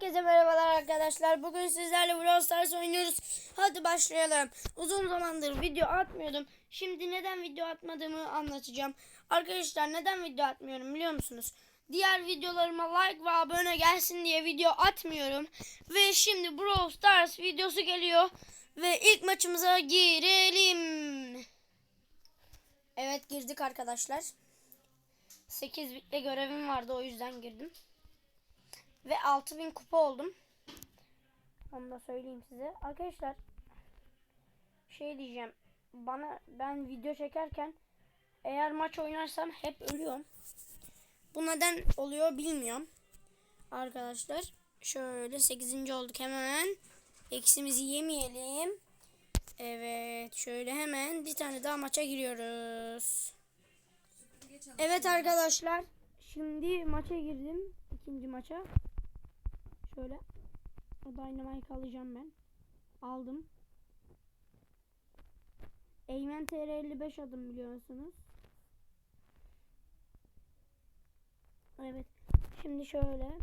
Herkese merhabalar arkadaşlar. Bugün sizlerle Brawl Stars oynuyoruz. Hadi başlayalım. Uzun zamandır video atmıyordum. Şimdi neden video atmadığımı anlatacağım. Arkadaşlar neden video atmıyorum biliyor musunuz? Diğer videolarıma like ve abone gelsin diye video atmıyorum. Ve şimdi Brawl Stars videosu geliyor. Ve ilk maçımıza girelim. Evet girdik arkadaşlar. 8 bitle görevim vardı o yüzden girdim. Ve 6000 kupa oldum. Onu da söyleyeyim size. Arkadaşlar şey diyeceğim. Bana ben video çekerken eğer maç oynarsam hep ölüyorum. Bu neden oluyor bilmiyorum. Arkadaşlar şöyle 8. olduk hemen. Eksimizi yemeyelim. Evet şöyle hemen bir tane daha maça giriyoruz. Evet arkadaşlar. Şimdi maça girdim. ikinci maça. Şöyle. O Dynamite alacağım ben. Aldım. Eymen TR 55 adım biliyorsunuz. Evet. Şimdi şöyle.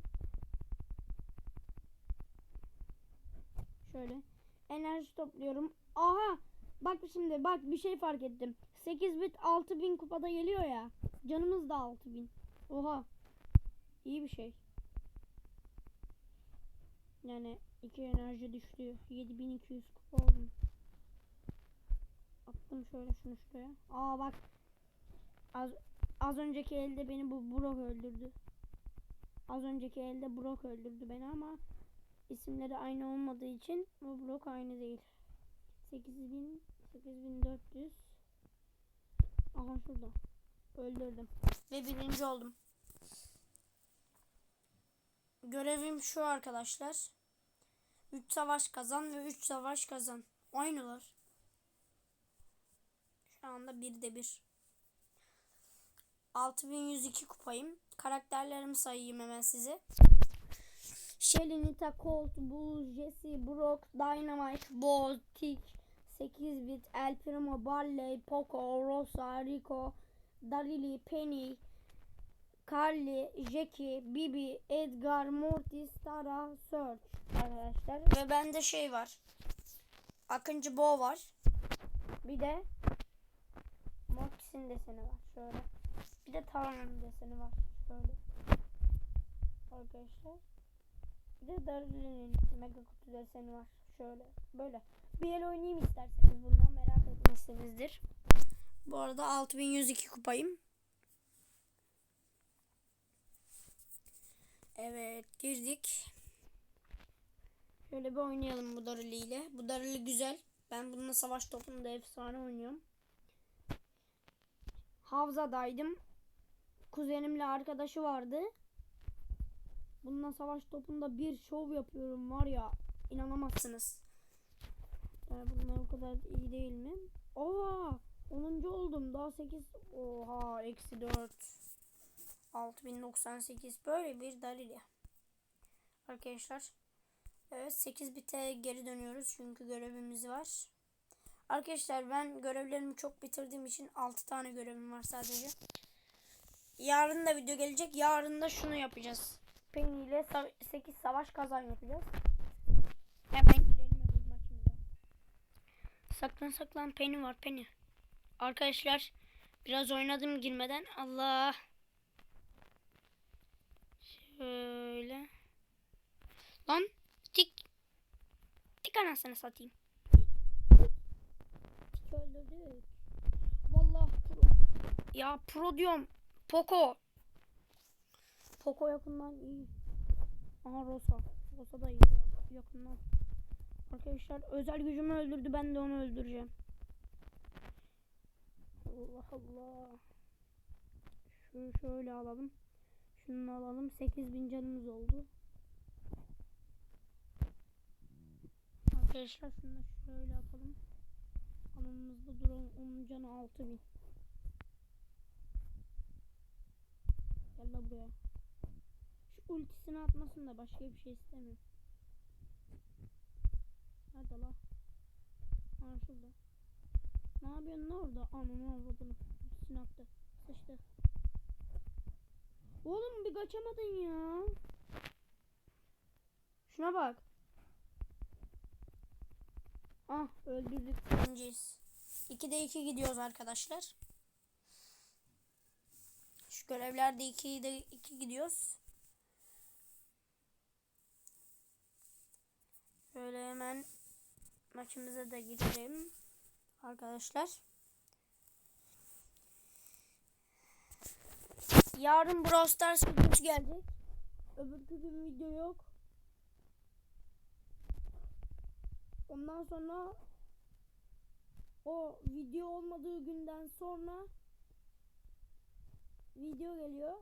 Şöyle. Enerji topluyorum. Aha! Bak şimdi bak bir şey fark ettim. 8 bit 6000 kupada geliyor ya. Canımız da 6000. Oha. İyi bir şey. Yani iki enerji düştü. 7200 kupa oldum. Attım şöyle şunu şuraya. Aa bak. Az, az önceki elde beni bu Brock öldürdü. Az önceki elde Brock öldürdü beni ama isimleri aynı olmadığı için bu Brock aynı değil. 8000 8400 Aha şurada. Öldürdüm. Ve birinci oldum. Görevim şu arkadaşlar. 3 savaş kazan ve 3 savaş kazan. Aynılar. Şu anda 1'de 1. 6102 kupayım. Karakterlerimi sayayım hemen size. Shelly, Nita, Colt, Bull, Jesse, Brock, Dynamite, Bo, Tick, 8 bit, El Primo, Barley, Poco, Rosa, Rico, Darili, Penny, Carly, Jackie, Bibi, Edgar, Mortis, Tara, Search arkadaşlar. Ve bende şey var. Akıncı Bo var. Bir de Mortis'in deseni var. Şöyle. Bir de Tara'nın deseni var. Şöyle. Arkadaşlar. Bir de Darili'nin mega kutu deseni var. Şöyle. Böyle. Bir el oynayayım isterseniz bundan merak etmişsinizdir. Bu arada 6102 kupayım. Evet girdik. Şöyle bir oynayalım bu Darili ile. Bu Darili güzel. Ben bununla savaş topunda efsane oynuyorum. Havzadaydım. Kuzenimle arkadaşı vardı. Bununla savaş topunda bir şov yapıyorum var ya. inanamazsınız. Yani bunlar o kadar iyi değil mi? Oha! 10. oldum. Daha 8. Oha! Eksi 4. 6098 böyle bir Darili. Arkadaşlar. Evet 8 bite geri dönüyoruz çünkü görevimiz var. Arkadaşlar ben görevlerimi çok bitirdiğim için 6 tane görevim var sadece. Yarın da video gelecek. Yarın da şunu yapacağız. Penny ile 8 savaş kazan yapacağız. Hemen gidelim öbür maçımıza. Saklan saklan Penny var Penny. Arkadaşlar biraz oynadım girmeden. Allah. Şöyle. Lan tik. Tik anasını satayım. Tik öldürdük. Vallahi pro. Ya pro diyorum. Poco. Poco yakından iyi. Aha Rosa. Rosa da iyi yakından. Arkadaşlar özel gücümü öldürdü. Ben de onu öldüreceğim. Allah Allah. Şu şöyle alalım. Şunu alalım. 8000 canımız oldu. Arkadaşlar şunu şöyle yapalım. Alanımızda duran onun canı 6000. Gel la buraya. Şu ultisini atmasın da başka bir şey istemiyorum. Hadi la. Şurada. Ne yapıyorsun orada? Ananı avradını. Ultisini attı. Sıçtı. Oğlum bir kaçamadın ya. Şuna bak. Ah öldürdük. Birinciyiz. 2'de 2 gidiyoruz arkadaşlar. Şu görevlerde 2'de 2 gidiyoruz. Şöyle hemen maçımıza da girelim. Arkadaşlar. Yarın Brawl Stars videosu gelecek. Öbürkü gün video yok. Ondan sonra o video olmadığı günden sonra video geliyor.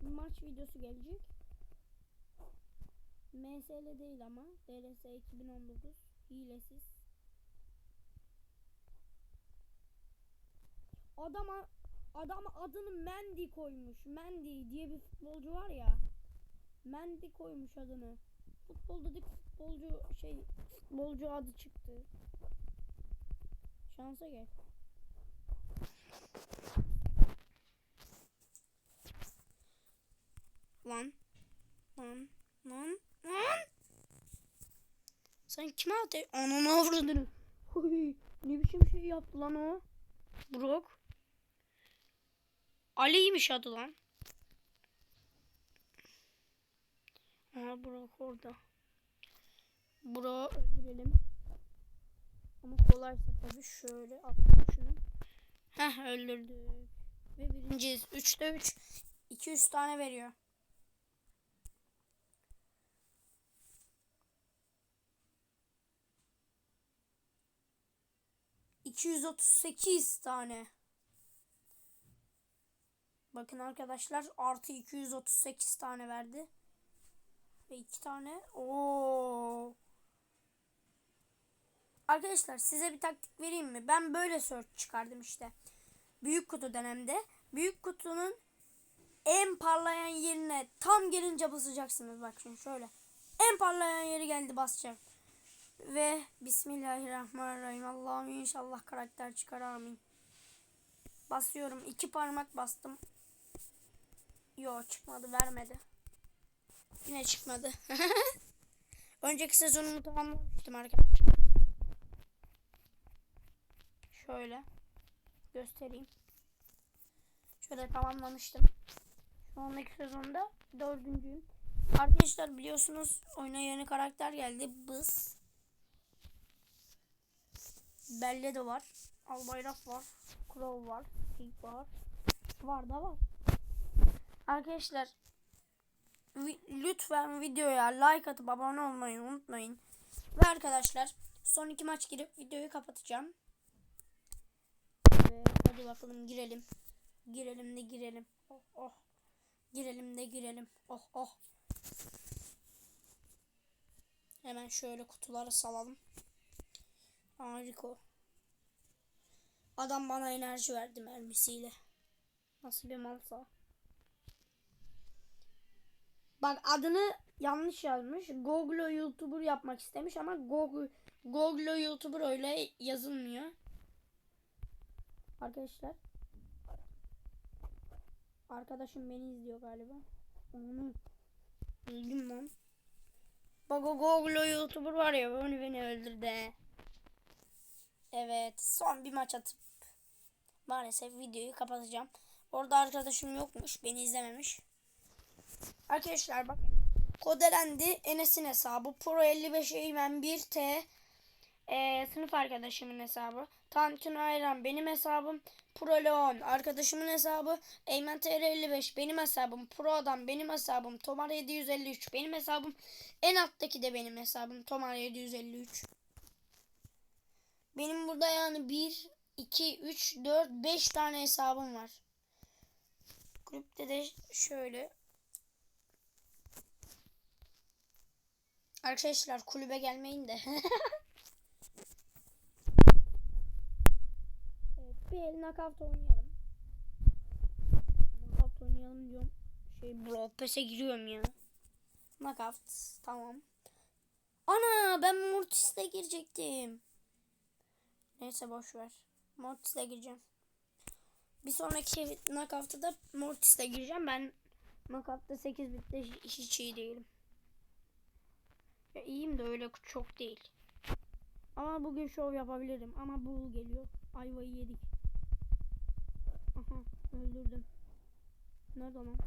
Maç videosu gelecek. MSL değil ama DLS 2019 hilesiz. Adam adam adını Mendy koymuş. Mendy diye bir futbolcu var ya. Mendy koymuş adını. Futbol dedik futbolcu şey futbolcu adı çıktı. Şansa gel. Lan. Lan. Lan. Lan. Sen kime atıyor? Ananı avradını. Ne biçim şey yaptı lan o? Brock. Ali'ymiş adı lan. Aha Brock orada. Brock'u öldürelim. Ama kolaysa tabii şöyle atayım şunu. Heh öldürdük. Ve birinciyiz. 3'te 3. 200 tane veriyor. ...238 tane. Bakın arkadaşlar artı 238 tane verdi. Ve 2 tane. Oo. Arkadaşlar size bir taktik vereyim mi? Ben böyle search çıkardım işte. Büyük kutu dönemde. Büyük kutunun en parlayan yerine tam gelince basacaksınız. Bak şimdi şöyle. En parlayan yeri geldi basacağım. Ve Bismillahirrahmanirrahim. Allah'ım inşallah karakter çıkar amin. Basıyorum. iki parmak bastım. Yo çıkmadı vermedi. Yine çıkmadı. Önceki sezonumu tamamlamıştım arkadaşlar. Şöyle göstereyim. Şöyle tamamlamıştım. Şu andaki sezonda dördüncüyüm. Arkadaşlar biliyorsunuz oyuna yeni karakter geldi. Bız. Belle de var. Albayrak var. Crow var. Pig var. Var da var. Arkadaşlar vi- lütfen videoya like atıp abone olmayı unutmayın. Ve arkadaşlar son iki maç girip videoyu kapatacağım. Ve hadi bakalım girelim. Girelim de girelim. Oh oh. Girelim de girelim. Oh oh. Hemen şöyle kutuları salalım. Harika. Adam bana enerji verdi mermisiyle. Nasıl bir malsa. Bak adını yanlış yazmış. Google YouTuber yapmak istemiş ama Google Google YouTuber öyle yazılmıyor. Arkadaşlar. Arkadaşım beni izliyor galiba. Onu öldüm lan. Bak o Google YouTuber var ya onu beni öldürdü. Evet son bir maç atıp maalesef videoyu kapatacağım. Orada arkadaşım yokmuş beni izlememiş. Arkadaşlar bak Kodelendi Enes'in hesabı Pro 55 Eymen 1T ee, sınıf arkadaşımın hesabı. Tantun Ayran benim hesabım. Pro Leon arkadaşımın hesabı. Eymen TR 55 benim hesabım. Pro Adam benim hesabım. Tomar 753 benim hesabım. En alttaki de benim hesabım. Tomar 753. Benim burada yani 1, 2, 3, 4, 5 tane hesabım var. Kulüpte de şöyle. Arkadaşlar kulübe gelmeyin de. evet, bir el knockout oynayalım. Knockout oynayalım diyorum. Şey bro pese giriyorum ya. Knockout tamam. Ana ben Mortis'le girecektim. Neyse boş ver. Mortis'le gireceğim. Bir sonraki knockout'ta da Mortis'le gireceğim. Ben Makapta 8 bitte hiç iyi değilim. Ya iyiyim de öyle çok değil. Ama bugün şov yapabilirim. Ama bu geliyor. Ayvayı yedik. Aha öldürdüm. Nerede lan?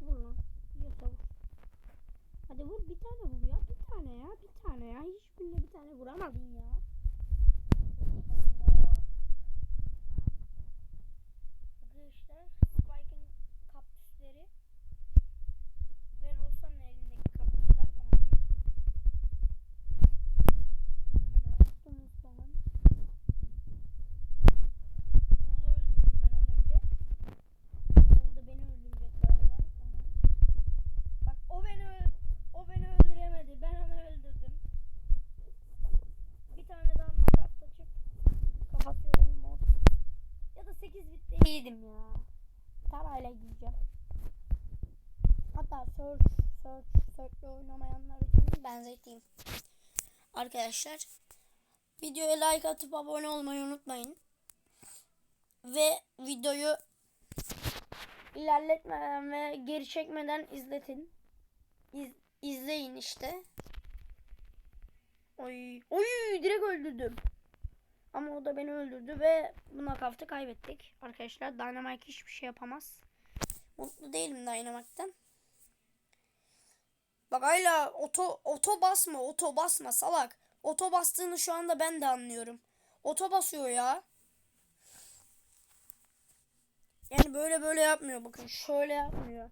Vur lan. Yiyorsa vur. Hadi vur bir tane vur ya. Bir tane ya. Bir tane ya. Hiçbirine bir tane vuramadın ya. Arkadaşlar Spike'ın kaktüsleri ve Rosa'nın elindeki kaktüsler tamam. Ne yaptınız falan? Buğulu öldürdüm ben az önce. Buğul da beni öldürecek galiba. Tamam. Bak o beni öl- o beni öldüremedi. Ben onu öldürdüm. Bir tane daha makas açıp kapatıyorum mod. Ya da 8 bitte yedim ya. Parayla gideceğim. Hatta search, search, search'le oynamayanlar için benzeteyim. Arkadaşlar videoya like atıp abone olmayı unutmayın. Ve videoyu ilerletmeden ve geri çekmeden izletin. İz, izleyin işte. Oy, oy direkt öldürdüm. Ama o da beni öldürdü ve bu knockout'ı kaybettik. Arkadaşlar Dynamite hiçbir şey yapamaz. Mutlu değilim Dynamite'den. Bak hala oto, oto basma oto basma salak. Oto bastığını şu anda ben de anlıyorum. Oto basıyor ya. Yani böyle böyle yapmıyor bakın şöyle yapmıyor.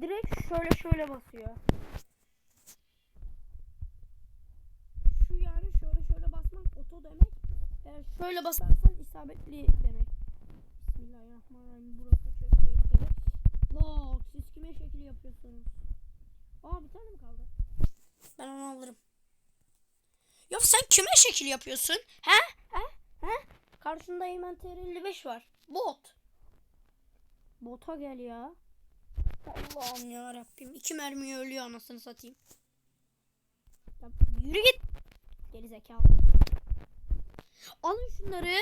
Direkt şöyle şöyle basıyor. Şu yani şöyle şöyle basmak oto demek. Eğer şöyle basarsan isabetli demek. Bismillahirrahmanirrahim. Burası çok tehlikeli. Lok siz kime şekil yapıyorsunuz? Aa bir tane mi kaldı? Ben onu alırım. Ya sen kime şekil yapıyorsun? He? He? He? Karşında Eymen TR55 var. Bot. Bota gel ya. Allah'ım ya Rabbim. İki mermiye ölüyor anasını satayım. Ya yürü git. Geri zekalı. Alın şunları.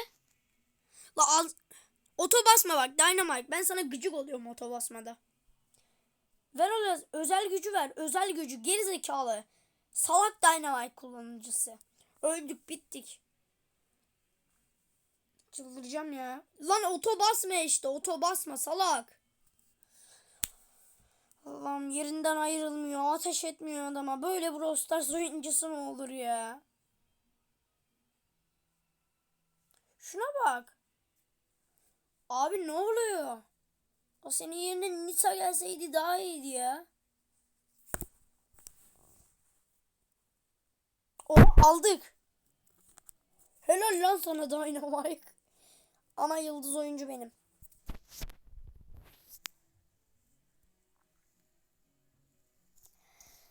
La al. Oto basma bak Dynamite. Ben sana gıcık oluyorum oto basmada. Ver o özel gücü ver. Özel gücü geri zekalı. Salak Dynamite kullanıcısı. Öldük bittik. Çıldıracağım ya. Lan oto basma işte. Oto basma salak. Allah'ım yerinden ayrılmıyor. Ateş etmiyor adama. Böyle Brawl Stars oyuncusu mu olur ya? Şuna bak. Abi ne oluyor? O senin yerine Nita gelseydi daha iyiydi ya. Onu aldık. Helal lan sana Dynamite. Ana yıldız oyuncu benim.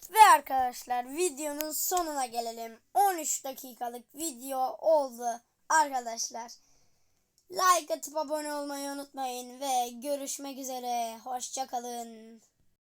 Ve arkadaşlar videonun sonuna gelelim. 13 dakikalık video oldu arkadaşlar. Like atıp abone olmayı unutmayın ve görüşmek üzere. Hoşçakalın.